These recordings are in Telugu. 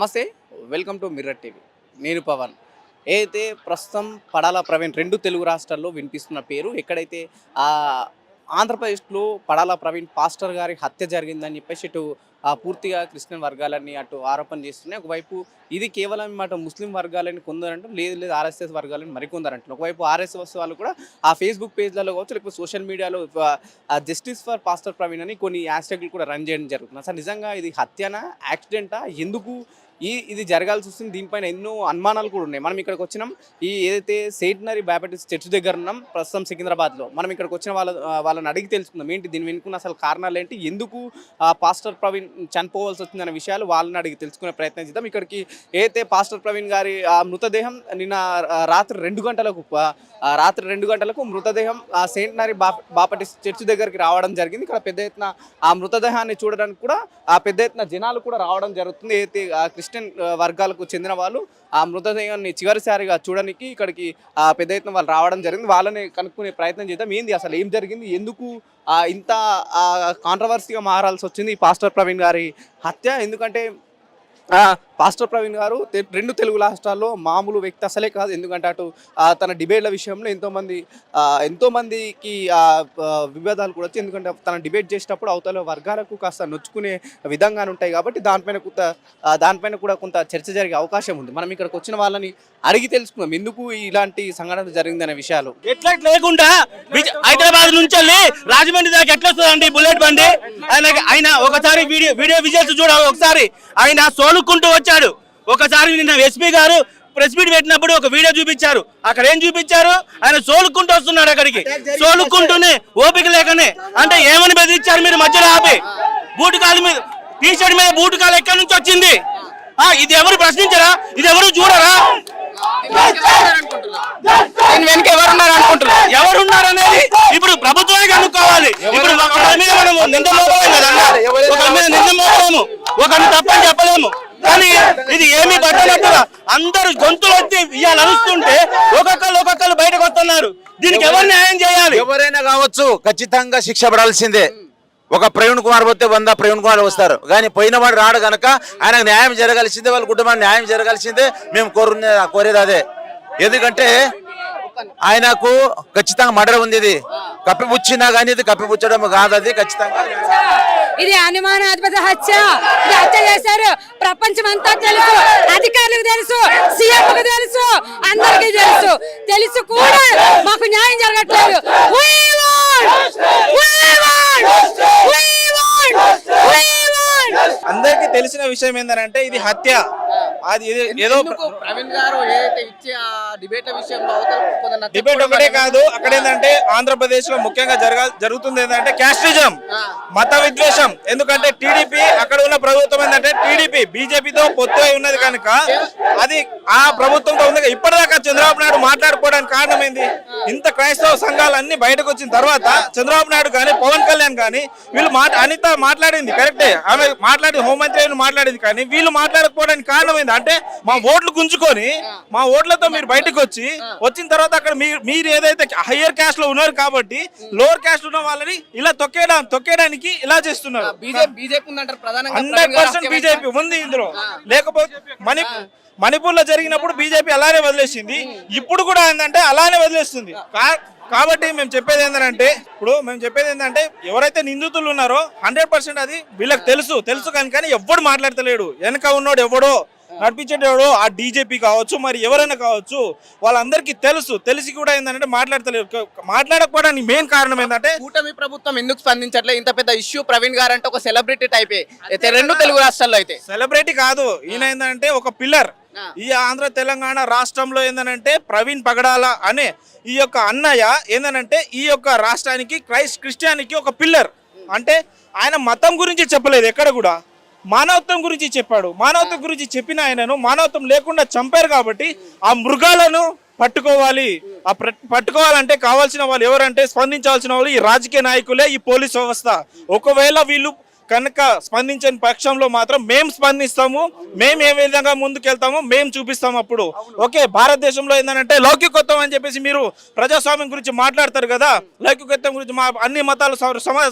నమస్తే వెల్కమ్ టు మిర్రర్ టీవీ. నేను పవన్. ఏదైతే ప్రస్తుతం పడాల ప్రవీణ్ రెండు తెలుగు రాష్ట్రాల్లో వినిపిస్తున్న పేరు ఎక్కడైతే ఆంధ్రప్రదేశ్లో పడాల ప్రవీణ్ పాస్టర్ గారి హత్య జరిగిందని చెప్పేసి ఇటు ఆ పూర్తిగా క్రిస్టియన్ వర్గాలని అటు ఆరోపణ చేస్తున్నాయి. ఒకవైపు ఇది కేవలం మాట ముస్లిం వర్గాలని కొందరంటారు లేదు లేదు ఆర్ఎస్ఎస్ వర్గాలని మరికొందరంటారు. ఒకవైపు ఆర్ఎస్ఎస్ వాళ్ళు కూడా ఆ ఫేస్బుక్ పేజ్లలో కావచ్చు లేకపోతే సోషల్ మీడియాలో జస్టిస్ ఫర్ పాస్టర్ ప్రవీణ్ అని కొన్ని హ్యాష్ట్యాగ్లు కూడా రన్ చేయడం జరుగుతుంది. అసలు నిజంగా ఇది హత్యనా యాక్సిడెంటా? ఎందుకు ఈ ఇది జరగాల్సి వస్తుంది. దీనిపైన ఎన్నో అనుమానాలు కూడా ఉన్నాయి. మనం ఇక్కడికి వచ్చినాం. ఈ ఏదైతే సెయింట్నరీ బ్యాపటిస్ చర్చ్ దగ్గర ఉన్నాం ప్రస్తుతం సికింద్రాబాద్లో. మనం ఇక్కడికి వచ్చిన వాళ్ళ వాళ్ళని అడిగి తెలుసుకుందాం. ఏంటి దీని వెనుకున్న అసలు కారణాలు ఏంటి? ఎందుకు పాస్టర్ ప్రవీణ్ చనిపోవాల్సి వచ్చిందనే విషయాలు వాళ్ళని అడిగి తెలుసుకునే ప్రయత్నం చేద్దాం. ఇక్కడికి ఏదైతే పాస్టర్ ప్రవీణ్ గారి ఆ మృతదేహం నిన్న రాత్రి రెండు గంటలకు రాత్రి రెండు గంటలకు మృతదేహం ఆ సెయింట్నరీ బా బాపటి చర్చ్ దగ్గరికి రావడం జరిగింది. ఇక్కడ పెద్ద ఎత్తున ఆ మృతదేహాన్ని చూడడానికి కూడా ఆ పెద్ద ఎత్తున జనాలు కూడా రావడం జరుగుతుంది. ఏదైతే క్రిస్టియన్ వర్గాలకు చెందిన వాళ్ళు ఆ మృతదేహాన్ని చివరిసారిగా చూడడానికి ఇక్కడికి ఆ పెద్ద ఎత్తున వాళ్ళు రావడం జరిగింది. వాళ్ళని కనుక్కునే ప్రయత్నం చేద్దాం. ఏంది అసలు ఏం జరిగింది? ఎందుకు ఇంత కాంట్రవర్సీగా మారాల్సి వచ్చింది ఈ పాస్టర్ ప్రవీణ్ గారి హత్య? ఎందుకంటే పాస్టర్ ప్రవీణ్ గారు రెండు తెలుగు రాష్ట్రాల్లో మామూలు వ్యక్తి అసలే కాదు. ఎందుకంటే అటు తన డిబేట్ల విషయంలో ఎంతోమంది ఎంతోమందికి విభేదాలు కూడా వచ్చి ఎందుకంటే తన డిబేట్ చేసేటప్పుడు అవతల వర్గాలకు కాస్త నొచ్చుకునే విధంగానే ఉంటాయి కాబట్టి దానిపైన కొంత దానిపైన కూడా కొంత చర్చ జరిగే అవకాశం ఉంది. మనం ఇక్కడికి వచ్చిన వాళ్ళని అడిగి తెలుసుకుందాం ఎందుకు ఇలాంటి సంఘటన జరిగిందనే విషయాలు. ఎట్లా లేకుండా హైదరాబాద్ నుంచి వెళ్ళి రాజమండ్రి దాకా ఎట్లా వస్తుందండి బుల్లెట్ బండి? ఆయన ఆయన ఒకసారి వీడియో వీడియో విజువల్స్ చూడ ఒకసారి. ఆయన సోలుకుంటూ వచ్చాడు. ఒకసారి నిన్న ఎస్పీ గారు ప్రెస్ మీట్ పెట్టినప్పుడు ఒక వీడియో చూపించారు. అక్కడ ఏం చూపించారు? ఆయన సోలుకుంటూ వస్తున్నాడు అక్కడికి. సోలుకుంటూనే ఓపిక లేకనే. అంటే ఏమని బెదిరించారు మీరు మధ్యలో ఆపి? బూటు కాలు మీద టీ షర్ట్ మీద బూటు కాలు ఎక్కడి నుంచి వచ్చింది? ఆ ఇది ఎవరు ప్రశ్నించరా? ఇది ఎవరు చూడరా? దీని వెనుక ఎవరున్నారు అనుకుంటున్నారు? ఎవరున్నారు అనేది ఇప్పుడు ప్రభుత్వానికి అనుకోవాలి ఇప్పుడు ఒకరి మీద మనము నింద మోపలేము ఒకరి మీద నింద మోపలేము. ఒకరిని తప్పని చెప్పలేము. కానీ ఇది ఏమీ పట్టనట్టుగా అందరూ గొంతులు వచ్చి ఇవాళ అరుస్తుంటే ఒక్కొక్కరు ఒక్కొక్కరు బయటకు వస్తున్నారు. దీనికి ఎవరు న్యాయం చేయాలి? ఎవరైనా కావచ్చు ఖచ్చితంగా శిక్ష పడాల్సిందే. ఒక ప్రవీణ్ కుమార్ పోతే వంద ప్రవీణ్ కుమార్ వస్తారు. కానీ పోయిన వాడు రాడు కనుక ఆయనకు న్యాయం జరగాల్సిందే వాళ్ళ కుటుంబానికి న్యాయం జరగాల్సిందే మేము కోరు కోరేది అదే. ఎందుకంటే ఆయనకు ఖచ్చితంగా మర్డర్ ఉంది ఇది. కప్పిపుచ్చినా కానీ ఇది కప్పిపుచ్చడం కాదు అది ఖచ్చితంగా. ఇది అనుమానాస్పద హత్య. హత్య చేశారు ప్రపంచం అంతా తెలుసు. అధికారులకు తెలుసు. సీఎం తెలుసు. అందరికీ తెలుసు. తెలుసు కూడా మాకు న్యాయం జరగట్లేదు. అందరికీ తెలిసిన విషయం ఏంటంటే ఇది హత్య. అది ఇది ఏదో ఎందుకు ప్రవీణ్ గారు ఏదైతే ఇచ్చే ఆ డిబేట్ల విషయంలో అవతల కొందరు నచ్చకపోవడం డిబేట్ ఒకటే కాదు అక్కడ ఏంటంటే ఆంధ్రప్రదేశ్లో ముఖ్యంగా జరగా జరుగుతుంది ఏంటంటే క్యాస్టిజం మత విద్వేషం. ఎందుకంటే టీడీపీ అక్కడ ఉన్న ప్రభుత్వం ఏంటంటే టీడీపీ బీజేపీతో పొత్తు అయి ఉన్నది కనుక అది ఆ ప్రభుత్వంతో ఉంది ఇప్పటిదాకా చంద్రబాబు నాయుడు మాట్లాడుకోవడానికి కారణం ఏంది? ఇంత క్రైస్తవ సంఘాలు అన్ని బయటకు వచ్చిన తర్వాత చంద్రబాబు నాయుడు కానీ పవన్ కళ్యాణ్ కానీ వీళ్ళు మాట అనిత మాట్లాడింది కరెక్టే. ఆమె మాట్లాడి హోంమంత్రి మాట్లాడింది కానీ వీళ్ళు మాట్లాడకపోవడానికి కారణం ఏంది? అంటే మా ఓట్లు గుంజుకొని మా ఓట్లతో మీరు బయటకు వచ్చి వచ్చిన తర్వాత అక్కడ మీరు మీరు ఏదైతే హయ్యర్ క్యాస్ట్లో ఉన్నారు కాబట్టి లోవర్ క్యాస్ట్ ఉన్న వాళ్ళని ఇలా తొక్కేయడం తొక్కేయడానికి ఇలా చేస్తున్నారు. హండ్రెడ్ పర్సెంట్ బీజేపీ ఉంది ఇందులో. లేకపోతే మణి మణిపూర్లో జరిగినప్పుడు బీజేపీ అలానే వదిలేసింది. ఇప్పుడు కూడా ఏంటంటే అలానే వదిలేస్తుంది. కాబట్టి మేము చెప్పేది ఏంటంటే ఇప్పుడు మేము చెప్పేది ఏంటంటే ఎవరైతే నిందితులు ఉన్నారో హండ్రెడ్ పర్సెంట్ అది వీళ్ళకి తెలుసు. తెలుసు కానీ కానీ ఎవ్వడు మాట్లాడతలేడు. వెనక ఉన్నోడు ఎవడో. నడిపించేటోడు ఆ డీజేపీ కావచ్చు మరి ఎవరైనా కావచ్చు వాళ్ళందరికీ తెలుసు. తెలిసి కూడా ఏంటంటే మాట్లాడతలేరు క- మాట్లాడకపోవడానికి మెయిన్ కారణం ఏంటంటే కూటమి ప్రభుత్వం ఎందుకు స్పందించట్లే? ఇంత పెద్ద ఇష్యూ ప్రవీణ్ గారు అంటే ఒక సెలబ్రిటీ టైపే. అయితే రెండు తెలుగు రాష్ట్రాల్లో అయితే. సెలబ్రిటీ కాదు. ఈయన ఏంటంటే ఒక పిల్లర్. ఈ ఆంధ్ర తెలంగాణ రాష్ట్రంలో ఏంటంటే ప్రవీణ్ పగడాల అనే ఈ యొక్క అన్నయ్య ఏంటంటే ఈ యొక్క రాష్ట్రానికి క్రైస్ట్ క్రిస్టియానికి ఒక పిల్లర్. అంటే ఆయన మతం గురించి చెప్పలేదు ఎక్కడ కూడా. మానవత్వం గురించి చెప్పాడు. మానవత్వం గురించి చెప్పిన ఆయనను మానవత్వం లేకుండా చంపారు కాబట్టి ఆ మృగాలను పట్టుకోవాలి. ఆ పట్టుకోవాలంటే కావాల్సిన వాళ్ళు ఎవరంటే స్పందించాల్సిన వాళ్ళు ఈ రాజకీయ నాయకులే ఈ పోలీస్ వ్యవస్థ. ఒకవేళ వీళ్ళు కనుక స్పందించని పక్షంలో మాత్రం మేము స్పందిస్తాము మేము ఏ విధంగా ముందుకెళ్తామో మేము చూపిస్తాము అప్పుడు. ఓకే భారతదేశంలో ఏంటంటే లౌకికత్వం అని చెప్పేసి మీరు ప్రజాస్వామ్యం గురించి మాట్లాడతారు కదా? లౌకికత్వం గురించి మా అన్ని మతాలు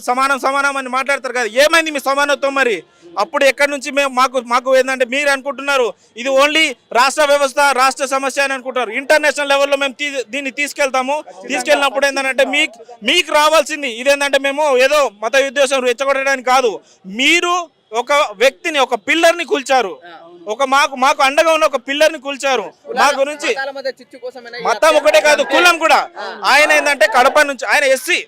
సమానం సమానం అని మాట్లాడతారు కదా? ఏమైంది మీ సమానత్వం మరి? అప్పుడు ఎక్కడి నుంచి మేము మాకు మాకు ఏంటంటే మీరు అనుకుంటున్నారు ఇది ఓన్లీ రాష్ట్ర వ్యవస్థ రాష్ట్ర సమస్య అని అనుకుంటారు ఇంటర్నేషనల్ లెవెల్లో మేము తీ- దీన్ని తీసుకెళ్తాము. తీసుకెళ్ళినప్పుడు ఏంటంటే మీకు మీకు రావాల్సింది ఇదేంటంటే మేము ఏదో మత విద్వేషం రెచ్చగొట్టడానికి కాదు. మీరు ఒక వ్యక్తిని ఒక పిల్లర్ని కూల్చారు. ఒక మాకు మాకు అండగా ఉన్న ఒక పిల్లర్ని కూల్చారు. మా గురించి మతం ఒకటే కాదు కులం కూడా. ఆయన ఏంటంటే కడప నుంచి ఆయన ఎస్సీ.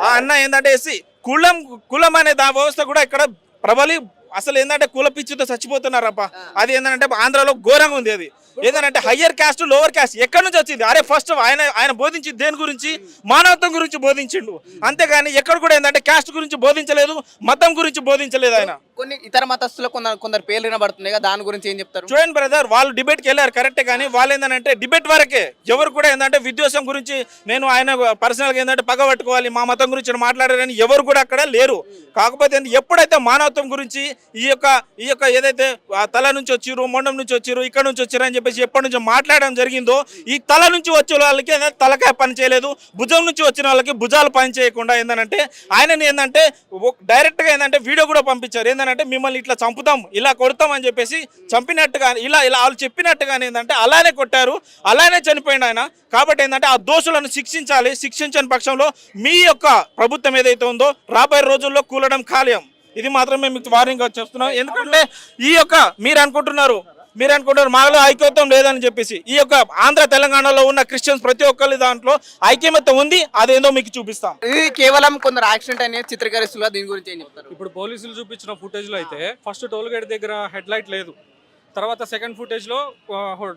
ఆ అన్న ఏంటంటే ఎస్సీ. కులం కులం అనే దా వ్యవస్థ కూడా ఇక్కడ ప్రబలి అసలు ఏంటంటే కుల పిచ్చితో చచ్చిపోతున్నారప్ప అది ఏంటంటే ఆంధ్రాలో ఘోరంగా ఉంది అది. ఏంటంటే హయ్యర్ క్యాస్ట్ లోవర్ క్యాస్ట్ ఎక్కడి నుంచి వచ్చింది? అరే ఫస్ట్ ఆయన ఆయన బోధించింది దేని గురించి? మానవత్వం గురించి బోధించిండు. అంతేగాని ఎక్కడ కూడా ఏంటంటే క్యాస్ట్ గురించి బోధించలేదు మతం గురించి బోధించలేదు ఆయన. కొన్ని ఇతర మతస్థులు కొందరు కొందరు పేర్లు వినబడుతున్నాయి కదా దాని గురించి ఏం చెప్తారు? చూడండి బ్రదర్ వాళ్ళు డిబేట్కి వెళ్ళారు కరెక్టే కానీ వాళ్ళు ఏంటంటే డిబేట్ వరకే. ఎవరు కూడా ఏంటంటే విద్వేషం గురించి నేను ఆయన పర్సనల్గా ఏంటంటే పగబట్టుకోవాలి మా మతం గురించి మాట్లాడారని ఎవరు కూడా అక్కడ లేరు. కాకపోతే ఎప్పుడైతే మానవత్వం గురించి ఈ యొక్క ఈ యొక్క ఏదైతే తల నుంచి వచ్చిరు మొండం నుంచి వచ్చిరు ఇక్కడ నుంచి వచ్చిరు అని చెప్పేసి ఎప్పటి నుంచి మాట్లాడడం జరిగిందో ఈ తల నుంచి వచ్చే వాళ్ళకి తలకాయ పని చేయలేదు భుజం నుంచి వచ్చిన వాళ్ళకి భుజాలు పని చేయకుండా ఏంటంటే ఆయనని ఏంటంటే డైరెక్ట్గా ఏంటంటే వీడియో కూడా పంపించారు. ఏంటంటే మిమ్మల్ని ఇట్లా చంపుతాం ఇలా కొడతాం అని చెప్పేసి చంపినట్టుగా ఇలా ఇలా వాళ్ళు చెప్పినట్టుగానే ఏంటంటే అలానే కొట్టారు అలానే చనిపోయింది ఆయన. కాబట్టి ఏంటంటే ఆ దోషులను శిక్షించాలి శిక్షించని పక్షంలో మీ యొక్క ప్రభుత్వం ఏదైతే ఉందో రాబోయే రోజుల్లో కూలడం ఖాళీయం. ఇది మాత్రమే మీకు వార్నింగ్ చేస్తున్నాం ఎందుకంటే ఈ యొక్క మీరు అనుకుంటున్నారు మీరు అనుకుంటారు మాలో ఐక్యత్వం లేదని చెప్పేసి. ఈ యొక్క ఆంధ్ర తెలంగాణలో ఉన్న క్రిస్టియన్స్ ప్రతి ఒక్కరి దాంట్లో ఐక్యమత్యం ఉంది అదేందో మీకు చూపిస్తాం. ఇది కేవలం కొందరు యాక్సిడెంట్ అనేది చిత్రీకరిస్తున్నారు దీని గురించి ఏం చెప్తారు? ఇప్పుడు పోలీసులు చూపించిన ఫుటేజ్లో అయితే ఫస్ట్ టోల్ గేట్ దగ్గర హెడ్ లైట్ లేదు. తర్వాత సెకండ్ ఫుటేజ్లో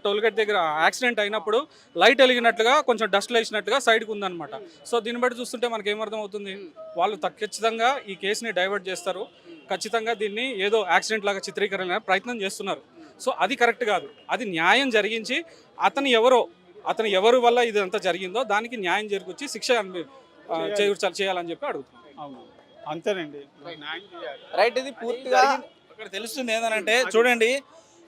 టోల్ గేట్ దగ్గర యాక్సిడెంట్ అయినప్పుడు లైట్ వెలిగినట్లుగా కొంచెం డస్ట్ లేచినట్టుగా సైడ్కి ఉందన్నమాట. సో దీన్ని బట్టి చూస్తుంటే మనకి ఏమర్థం అవుతుంది వాళ్ళు త- ఖచ్చితంగా ఈ కేసుని డైవర్ట్ చేస్తారు. ఖచ్చితంగా దీన్ని ఏదో యాక్సిడెంట్ లాగా చిత్రీకరణ ప్రయత్నం చేస్తున్నారు. సో అది కరెక్ట్ కాదు. అది న్యాయం జరిగించి అతను ఎవరో అతను ఎవరి వల్ల ఇదంతా జరిగిందో దానికి న్యాయం జరిగించి శిక్ష చేయాలని చెప్పి అడుగుతున్నాం. అవును. అంతేనండి. రైట్ ఇది పూర్తిగా ఇక్కడ తెలుస్తుంది ఏంటంటే చూడండి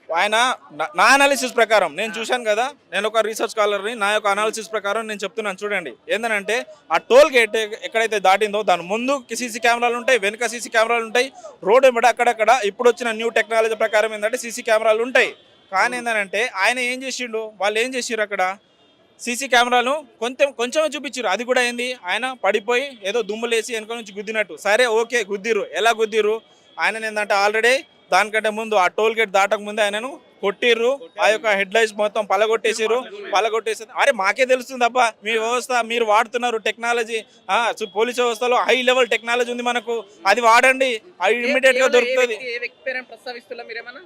ఆయన నా- అనాలిసిస్ ప్రకారం నేను చూశాను కదా నేను ఒక రీసెర్చ్ స్కాలర్ని నా యొక్క అనాలిసిస్ ప్రకారం నేను చెప్తున్నాను చూడండి. ఏంటంటే ఆ టోల్ గేట్ ఎక్కడైతే దాటిందో దాని ముందు సీసీ కెమెరాలు ఉంటాయి వెనుక సీసీ కెమెరాలు ఉంటాయి రోడ్ వెంబడి అక్కడక్కడ ఇప్పుడు వచ్చిన న్యూ టెక్నాలజీ ప్రకారం ఏంటంటే సీసీ కెమెరాలు ఉంటాయి. కానీ ఏంటంటే ఆయన ఏం చేసిండు? వాళ్ళు ఏం చేసిర్రు అక్కడ? సీసీ కెమెరాలు కొంచెం కొంచెమే చూపించారు అది కూడా ఏంది? ఆయన పడిపోయి ఏదో దుమ్ములేసి వెనుక నుంచి గుద్దినట్టు. సరే ఓకే గుద్దిరు ఎలా గుద్దిరు ఆయన ఏంటంటే ఆల్రెడీ దానికంటే ముందు ఆ టోల్ గేట్ దాటక ముందే ఆయనను కొట్టిర్రు. ఆ యొక్క హెడ్ లైట్స్ మొత్తం పలగొట్టేసిర్రు. పలగొట్టేసి అరే మాకే తెలుస్తుంది అబ్బా. మీ వ్యవస్థ మీరు వాడుతున్నారు టెక్నాలజీ పోలీస్ వ్యవస్థలో హై లెవెల్ టెక్నాలజీ ఉంది మనకు. అది వాడండి. అది ఇమ్మీడియట్గా దొరుకుతుంది.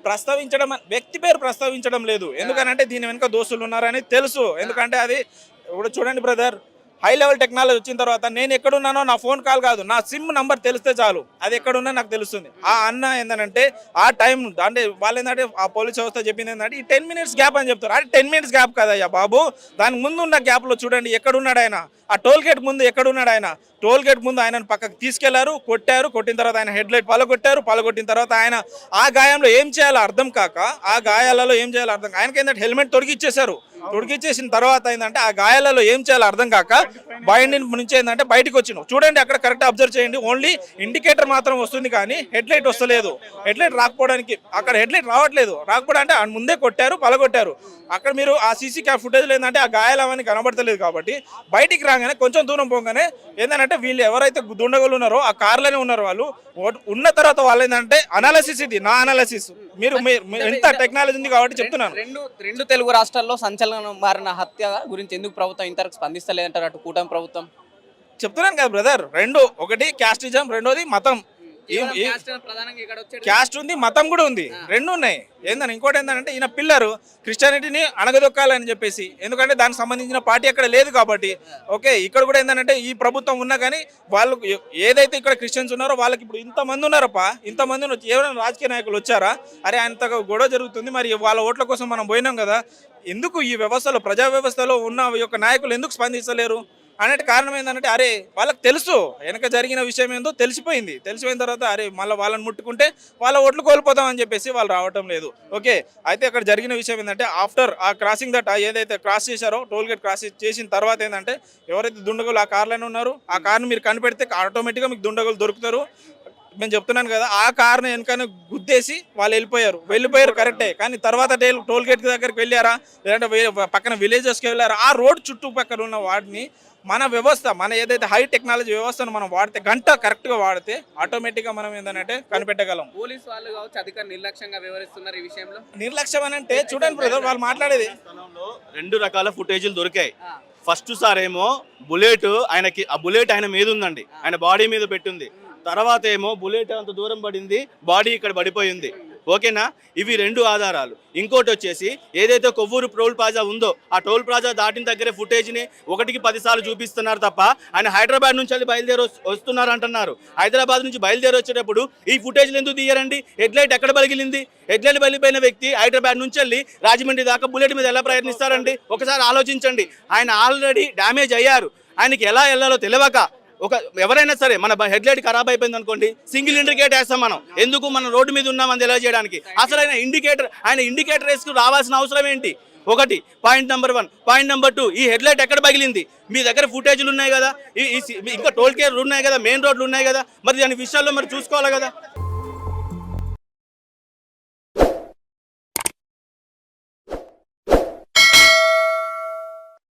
ప్రస్తావించడం వ్యక్తి పేరు ప్రస్తావించడం లేదు. ఎందుకనంటే దీని వెనుక దోస్తులు ఉన్నారని తెలుసు. ఎందుకంటే అది ఇప్పుడు చూడండి బ్రదర్ హై లెవెల్ టెక్నాలజీ వచ్చిన తర్వాత నేను ఎక్కడున్నానో నా ఫోన్ కాల్ కాదు నా సిమ్ నంబర్ తెలిస్తే చాలు. అది ఎక్కడున్నా నాకు తెలుస్తుంది. ఆ అన్న ఏంటంటే ఆ టైం అంటే వాళ్ళు ఏంటంటే ఆ పోలీస్ వ్యవస్థ చెప్పింది ఏంటంటే ఈ టెన్ మినిట్స్ గ్యాప్ అని చెప్తారు. అది టెన్ మినిట్స్ గ్యాప్ కదయ్యా బాబు. దాని ముందు ఉన్న గ్యాప్లో చూడండి ఎక్కడున్నాడు ఆయన? ఆ టోల్ గేట్ ముందు ఎక్కడున్నాడు ఆయన? టోల్ గేట్ ముందు ఆయనను పక్కకు తీసుకెళ్ళారు కొట్టారు. కొట్టిన తర్వాత ఆయన హెడ్ లైట్ పలగొట్టారు. పలగొట్టిన తర్వాత ఆయన ఆ గాయంలో ఏం చేయాలో అర్థం కాక ఆ గాయాలలో ఏం చేయాలో అర్థం ఆయనకి ఏంటంటే హెల్మెట్ తొడిగిచ్చేశారు. తొడిగించేసిన తర్వాత ఏంటంటే ఆ గాయాలలో ఏం చేయాలో అర్థం కాక బయట నుంచి ఏంటంటే బయటకు వచ్చినాం. చూడండి అక్కడ కరెక్ట్ అబ్జర్వ్ చేయండి. ఓన్లీ ఇండికేటర్ మాత్రం వస్తుంది కానీ హెడ్ లైట్ వస్తలేదు. హెడ్ లైట్ రాకపోవడానికి అక్కడ హెడ్ లైట్ రావట్లేదు. రాకపోవడం అంటే ముందే కొట్టారు పలగొట్టారు. అక్కడ మీరు ఆ సీసీ క్యామ్ ఫుటేజ్ ఏంటంటే ఆ గాయాలు అవన్నీ కనబడతలేదు కాబట్టి బయటికి రాగానే కొంచెం దూరం పోగానే ఏంటంటే వీళ్ళు ఎవరైతే దుండగులు ఉన్నారో ఆ కార్లోనే ఉన్నారు వాళ్ళు. ఉన్న తర్వాత వాళ్ళు ఏంటంటే అనాలసిస్ ఇది నా అనాలసిస్ మీరు ఎంత టెక్నాలజీ ఉంది కాబట్టి చెప్తున్నాను. రెండు రెండు తెలుగు రాష్ట్రాల్లో సంచలనం మారిన హత్య గురించి ఎందుకు ప్రభుత్వం ఇంతవరకు స్పందిస్తలేదంటారు? అటు కూటమి ప్రభుత్వం? చెప్తున్నాను కదా బ్రదర్ రెండు ఒకటి క్యాస్టిజం రెండోది మతం. ఈ- ఈ- ప్రధానంగా ఇక్కడ వచ్చేది? క్యాస్ట్ ఉంది మతం కూడా ఉంది. రెండు ఉన్నాయి. ఏందని ఇంకోటి ఏంటంటే ఈయన పిల్లరు క్రిస్టియానిటీని అణగదొక్కాలని చెప్పేసి. ఎందుకంటే దానికి సంబంధించిన పార్టీ అక్కడ లేదు కాబట్టి. ఓకే ఇక్కడ కూడా ఏంటంటే ఈ ప్రభుత్వం ఉన్నా కానీ వాళ్ళు ఏదైతే ఇక్కడ క్రిస్టియన్స్ ఉన్నారో వాళ్ళకి ఇప్పుడు ఇంతమంది ఉన్నారప్ప ఇంతమంది వచ్చి ఎవరైనా రాజకీయ నాయకులు వచ్చారా? అరే అంతగా గొడవ జరుగుతుంది. మరి వాళ్ళ ఓట్ల కోసం మనం పోయినాం కదా. ఎందుకు ఈ వ్యవస్థలో ప్రజా వ్యవస్థలో ఉన్న యొక్క నాయకులు ఎందుకు స్పందించలేరు? అన్నట్టు కారణం ఏంటంటే అరే వాళ్ళకి తెలుసు. వెనక జరిగిన విషయం ఏందో తెలిసిపోయింది. తెలిసిపోయిన తర్వాత అరే మళ్ళీ వాళ్ళని ముట్టుకుంటే వాళ్ళ ఓట్లు కోల్పోతాం అని చెప్పేసి వాళ్ళు రావటం లేదు. ఓకే? అయితే అక్కడ జరిగిన విషయం ఏంటంటే ఆఫ్టర్ ఆ క్రాసింగ్ దట్ ఏదైతే క్రాస్ చేశారో టోల్ గేట్ క్రాస్ చేసిన తర్వాత ఏంటంటే ఎవరైతే దుండగులు ఆ కార్లోనే ఉన్నారో ఆ కార్ని మీరు కనిపెడితే ఆటోమేటిక్గా మీకు దుండగులు దొరుకుతారు. నేను చెప్తున్నాను కదా ఆ కార్ని వెనకనే గుద్దేసి వాళ్ళు వెళ్ళిపోయారు. వెళ్ళిపోయారు కరెక్టే కానీ తర్వాత టేల్ టోల్ గేట్ దగ్గరికి వెళ్ళారా? లేదంటే పక్కన విలేజెస్కి వెళ్ళారా? ఆ రోడ్ చుట్టుపక్కల ఉన్న వాటిని మన వ్యవస్థ మన ఏదైతే హై టెక్నాలజీ వ్యవస్థను మనం వాడితే గంట కరెక్ట్గా వాడితే ఆటోమేటిక్గా మనం ఏంటంటే కనిపెట్టగలం. పోలీస్ వాళ్ళు కావచ్చు అధికారులు నిర్లక్ష్యంగా వ్యవహరిస్తున్నారు ఈ విషయంలో? నిర్లక్ష్యం అని అంటే చూడండి బ్రదర్ వాళ్ళు మాట్లాడేది. రెండు రకాల ఫుటేజీలు దొరికాయి. ఫస్ట్ సార్ ఏమో బుల్లెట్ ఆయనకి ఆ బుల్లెట్ ఆయన మీద ఉందండి. ఆయన బాడీ మీద పెట్టింది. తర్వాత ఏమో బుల్లెట్ అంత దూరం పడింది బాడీ ఇక్కడ పడిపోయింది. ఓకేనా? ఇవి రెండు ఆధారాలు. ఇంకోటి వచ్చేసి ఏదైతే కొవ్వూరు టోల్ ప్లాజా ఉందో ఆ టోల్ ప్లాజా దాటిన దగ్గరే ఫుటేజ్ని ఒకటికి పదిసార్లు చూపిస్తున్నారు తప్ప ఆయన హైదరాబాద్ నుంచి అది బయలుదేరి వస్తున్నారు అంటున్నారు హైదరాబాద్ నుంచి బయలుదేరి వచ్చేటప్పుడు ఈ ఫుటేజ్లు ఎందుకు తీయరండి? హెడ్లైట్ ఎక్కడ బలిగిలింది హెడ్లైట్ బలిపోయిన వ్యక్తి హైదరాబాద్ నుంచి వెళ్ళి రాజమండ్రి దాకా బుల్లెట్ మీద ఎలా ప్రయత్నిస్తారండి? ఒకసారి ఆలోచించండి. ఆయన ఆల్రెడీ డ్యామేజ్ అయ్యారు. ఆయనకి ఎలా వెళ్ళాలో తెలియక ఒక ఎవరైనా సరే మన హెడ్లైట్ ఖరాబ్ అయిపోయింది అనుకోండి సింగిల్ ఇండికేటర్ వేస్తాం మనం. ఎందుకు మనం రోడ్డు మీద ఉన్నామని తెలియజేయడానికి? అసలు ఆయన ఇండికేటర్ ఆయన ఇండికేటర్ వేసుకు రావాల్సిన అవసరం ఏంటి? ఒకటి point number one. Point number two ఈ హెడ్లైట్ ఎక్కడ పగిలింది? మీ దగ్గర ఫుటేజ్లు ఉన్నాయి కదా? ఈ ఇంకా టోల్ కేర్లు ఉన్నాయి కదా? మెయిన్ రోడ్లు ఉన్నాయి కదా? మరి దాని విషయాల్లో మరి చూసుకోవాలి కదా?